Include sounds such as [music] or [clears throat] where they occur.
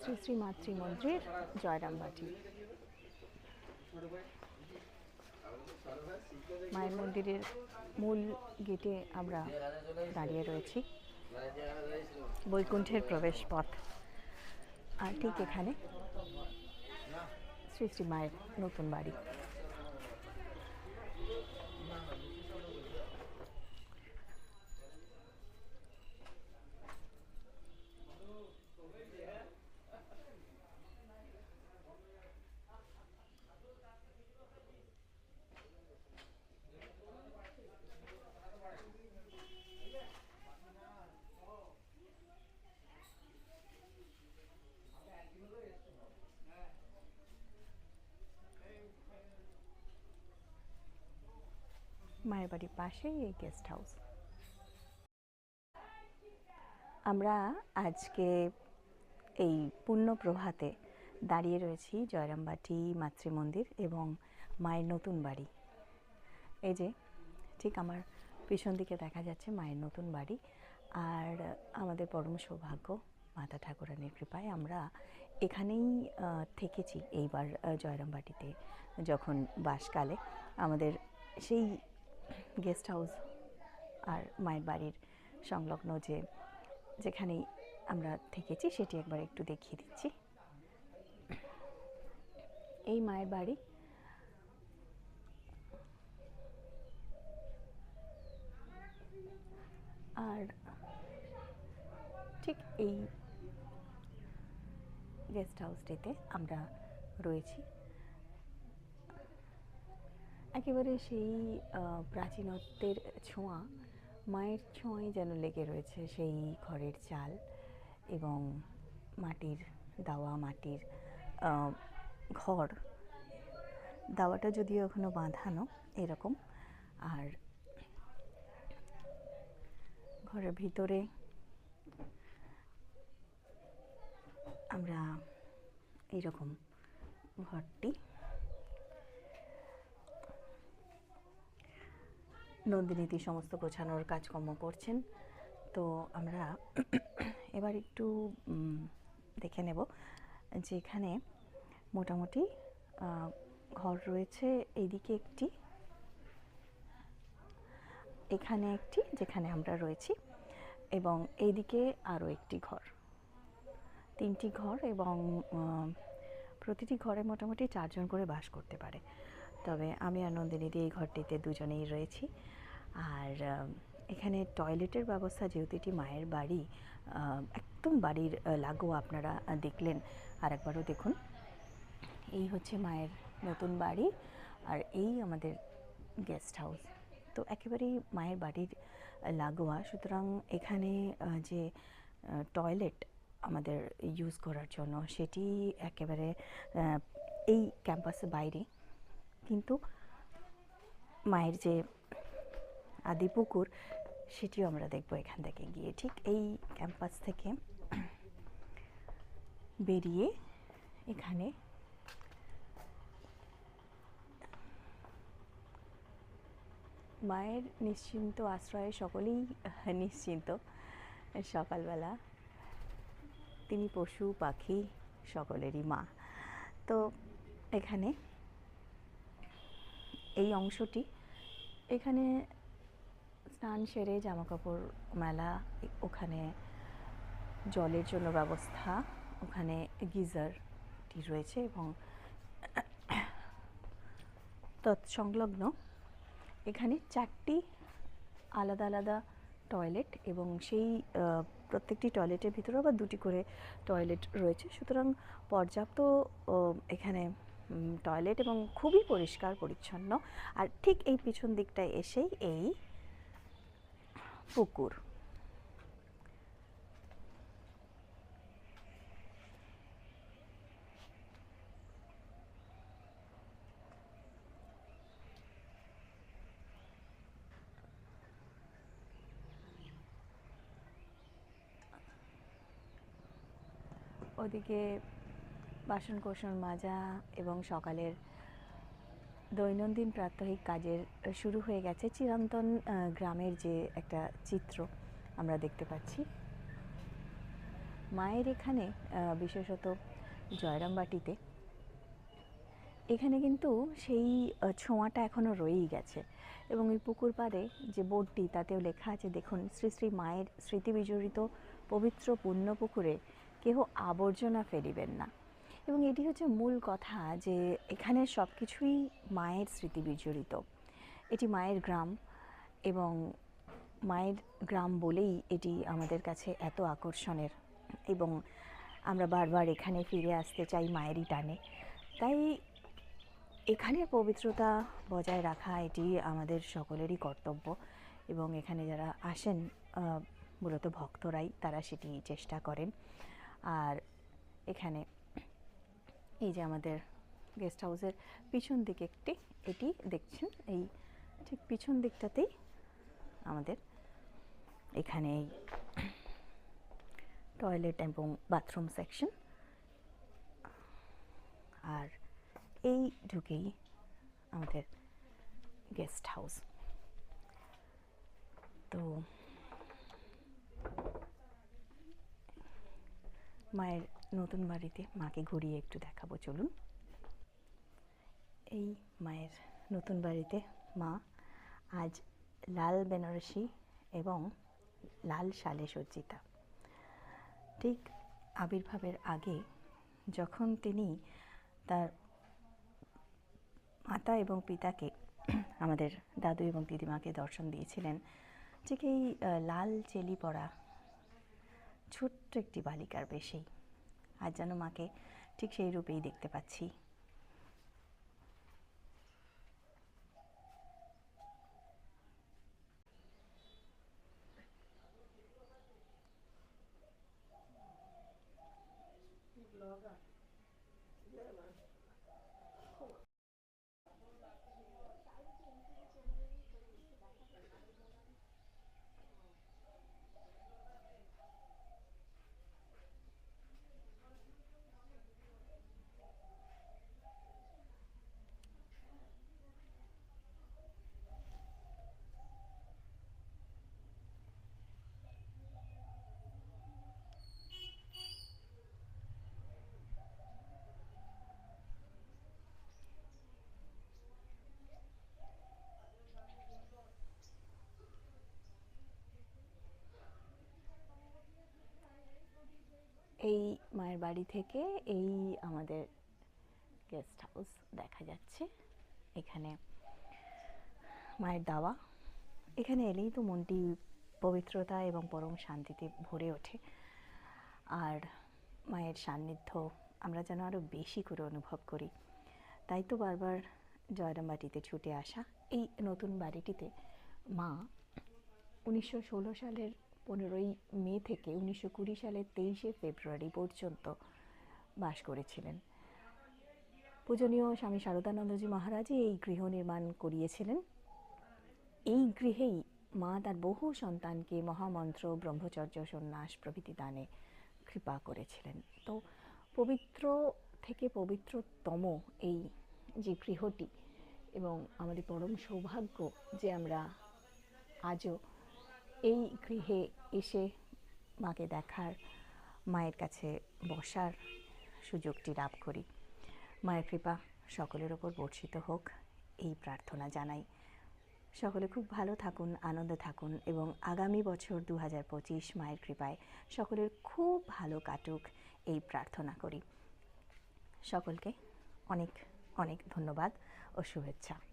শ্রী শ্রী মাতৃ মন্দির জয়রামবাটি মায়ের মন্দিরের মূল গেটে আমরা দাঁড়িয়ে রয়েছি। বৈকুণ্ঠের প্রবেশ পথ আর ঠিক এখানে শ্রী শ্রী মায়ের নতুন বাড়ি। মায়ের বাড়ির পাশেই এই গেস্ট হাউস আমরা আজকে এই পূর্ণ প্রভাতে দাঁড়িয়ে রয়েছি জয়রামবাটি মাতৃমন্দির এবং মায়ের নতুন বাড়ি। এই যে, ঠিক আমার পিছন দিকে দেখা যাচ্ছে মায়ের নতুন বাড়ি আর আমাদের পরম সৌভাগ্য মাতা ঠাকুরানীর কৃপায় আমরা এখানেই থেকেছি এইবার জয়রামবাটিতে যখন বাসকালে। আমাদের সেই গেস্ট হাউস আর মায়ের বাড়ির সংলগ্ন যে, যেখানেই আমরা থেকেছি, সেটি একবার একটু দেখিয়ে দিচ্ছি। এই মায়ের বাড়ি আর ঠিক এই গেস্ট হাউসটিতে আমরা রয়েছি। একেবারে সেই প্রাচীনত্বের ছোঁয়া, মায়ের ছোঁয়াই যেন লেগে রয়েছে সেই ঘরের চাল এবং মাটির দাওয়া, মাটির ঘর। দাওয়াটা যদিও এখনও বাঁধানো এরকম, আর ঘরের ভিতরে আমরা এইরকম ঘরটি নন্দিনীতি সমস্ত গোছানোর কাজকর্ম করছেন। তো আমরা এবার একটু দেখে নেব যে এখানে মোটামুটি ঘর রয়েছে এইদিকে একটি, এখানে একটি, যেখানে আমরা রয়েছি এবং এইদিকে আরও একটি ঘর। তিনটি ঘর এবং প্রতিটি ঘরে মোটামুটি চারজন করে বাস করতে পারে। তবে আমি আর নন্দিনীদি এই ঘরটিতে দুজনেই রয়েছি। আর এখানে টয়লেটের ব্যবস্থা যেহেতু এটি মায়ের বাড়ি একদম বাড়ির লাগোয়া আপনারা দেখলেন। আর একবারও দেখুন। এই হচ্ছে মায়ের নতুন বাড়ি আর এই আমাদের গেস্ট হাউস তো একেবারেই মায়ের বাড়ির লাগোয়া। সুতরাং এখানে যে টয়লেট আমাদের ইউজ করার জন্য, সেটি একেবারে এই ক্যাম্পাসের বাইরে। কিন্তু মায়ের যে আদি পুকুর, সেটিও আমরা দেখব এখান থেকে গিয়ে। ঠিক এই ক্যাম্পাস থেকে বেরিয়ে এখানে মায়ের নিশ্চিন্ত আশ্রয়ে সকলেই নিশ্চিন্ত। সকালবেলা তিনি পশু, পাখি সকলেরই মা। তো এখানে এই অংশটি এখানে স্নান সেরে জামাকাপড় মেলা, ওখানে জলের জন্য ব্যবস্থা, ওখানে গিজারটি রয়েছে এবং তৎসংলগ্ন। এখানে চারটি আলাদা আলাদা টয়লেট এবং সেই প্রত্যেকটি টয়লেটের ভিতরে আবার দুটি করে টয়লেট রয়েছে। সুতরাং পর্যাপ্ত এখানে টয়লেট এবং খুবই পরিষ্কার, পরিচ্ছন্ন। আর ঠিক এই পিছন দিকটায় এসেই এই পুকুর। ওদিকে বাসন কোসন মাজা এবং সকালের দৈনন্দিন প্রাত্যহিক কাজের শুরু হয়ে গেছে চিরন্তন গ্রামের যে একটা চিত্র আমরা দেখতে পাচ্ছি। মায়ের এখানে বিশেষত জয়রামবাটিতে, এখানে কিন্তু সেই ছোঁয়াটা এখনও রয়েই গেছে। এবং ওই পুকুর পাড়ে যে বোর্ডটি, তাতেও লেখা আছে, দেখুন, শ্রী শ্রী মায়ের স্মৃতি বিজড়িত পবিত্র পুণ্য পুকুরে কেহ আবর্জনা ফেলিবেন না। এবং এটি হচ্ছে মূল কথা যে এখানে সব কিছুই মায়ের স্মৃতি বিজড়িত। এটি মায়ের গ্রাম এবং মায়ের গ্রাম বলেই এটি আমাদের কাছে এত আকর্ষণের এবং আমরা বারবার এখানে ফিরে আসতে চাই মায়েরই টানে। তাই এখানের পবিত্রতা বজায় রাখা এটি আমাদের সকলেরই কর্তব্য এবং এখানে যারা আসেন মূলত ভক্তরাই তারা সেটি চেষ্টা করেন। আর এখানে এই যে আমাদের গেস্ট হাউসের পিছন দিকে একটি, এটি দেখছেন, এই ঠিক পিছন দিকটাতেই আমাদের এখানে এই টয়লেট এবং বাথরুম সেকশন আর এই ঢুকেই আমাদের গেস্ট হাউস তো মায়ের নতুন বাড়িতে মাকে ঘুরিয়ে একটু দেখাবো, চলুন। এই মায়ের নতুন বাড়িতে মা আজ লাল বেনারসি এবং লাল শালে সজ্জিতা। ঠিক আবির্ভাবের আগে যখন তিনি তার মাতা এবং পিতাকে [clears throat] আমাদের দাদু এবং দিদিমাকে দর্শন দিয়েছিলেন, ঠিক এই লাল চেলি পরা ছোট্ট একটি বালিকার বেশেই আজ যেন মাকে ঠিক সেই রূপেই দেখতে পাচ্ছি। এই মায়ের বাড়ি থেকে এই আমাদের গেস্ট হাউস দেখা যাচ্ছে। এখানে মায়ের দাওয়া। এখানে এলেই তো মনটি পবিত্রতা এবং পরম শান্তিতে ভরে ওঠে। আর মায়ের সান্নিধ্য আমরা যেন আরও বেশি করে অনুভব করি। তাই তো বারবার জয়রামবাটিতে ছুটে আসা এই নতুন বাড়িটিতে মা উনিশশো ষোলো সালের পনেরোই মে থেকে উনিশশো কুড়ি সালের তেইশে ফেব্রুয়ারি পর্যন্ত বাস করেছিলেন। পূজনীয় স্বামী শারদানন্দজি মহারাজই এই গৃহ নির্মাণ করিয়েছিলেন। এই গৃহেই মা তার বহু সন্তানকে মহামন্ত্র ব্রহ্মচর্য সন্ন্যাস প্রভৃতি দানে কৃপা করেছিলেন। তো পবিত্র থেকে পবিত্রতম এই যে গৃহটি এবং আমাদের পরম সৌভাগ্য যে আমরা আজও এই গৃহে এসে মাকে দেখার, মায়ের কাছে বসার সুযোগটি লাভ করি। মায়ের কৃপা সকলের ওপর বর্ষিত হোক, এই প্রার্থনা জানাই। সকলে খুব ভালো থাকুন, আনন্দে থাকুন এবং আগামী বছর দু হাজার পঁচিশ মায়ের কৃপায় সকলের খুব ভালো কাটুক, এই প্রার্থনা করি। সকলকে অনেক অনেক ধন্যবাদ ও শুভেচ্ছা।